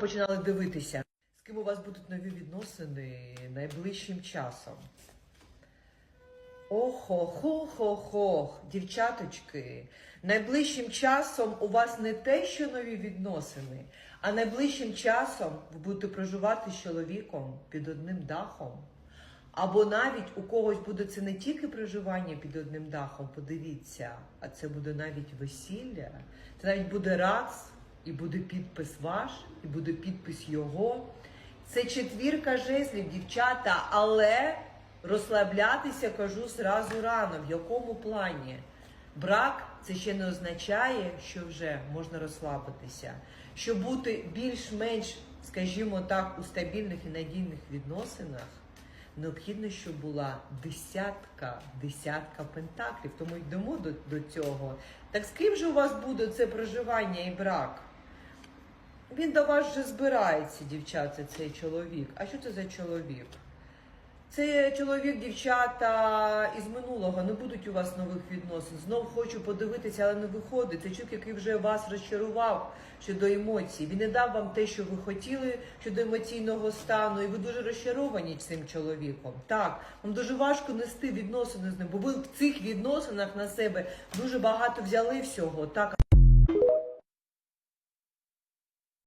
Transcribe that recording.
починали дивитися, з ким у вас будуть нові відносини найближчим часом. Охо-хо-хо-хо, дівчаточки, найближчим часом у вас не те, що нові відносини, а найближчим часом ви будете проживати з чоловіком під одним дахом. Або навіть у когось буде це не тільки проживання під одним дахом, подивіться, а це буде навіть весілля, це навіть буде РАЦ, і буде підпис ваш, і буде підпис його. Це четвірка жезлів, дівчата, але розслаблятися кажу зразу рано. В якому плані? Брак це ще не означає, що вже можна розслабитися. Щоб бути більш-менш, скажімо так, у стабільних і надійних відносинах, необхідно, щоб була десятка, десятка пентаклів. Тому йдемо до, до цього. Так з ким же у вас буде це проживання і брак? Він до вас вже збирається, дівчата, цей чоловік. А що це за чоловік? Це чоловік, дівчата із минулого. Не будуть у вас нових відносин. Знов хочу подивитися, але не виходить. Це чоловік, який вже вас розчарував щодо емоцій. Він не дав вам те, що ви хотіли щодо емоційного стану, і ви дуже розчаровані цим чоловіком. Так, вам дуже важко нести відносини з ним, бо ви в цих відносинах на себе дуже багато взяли всього. Так,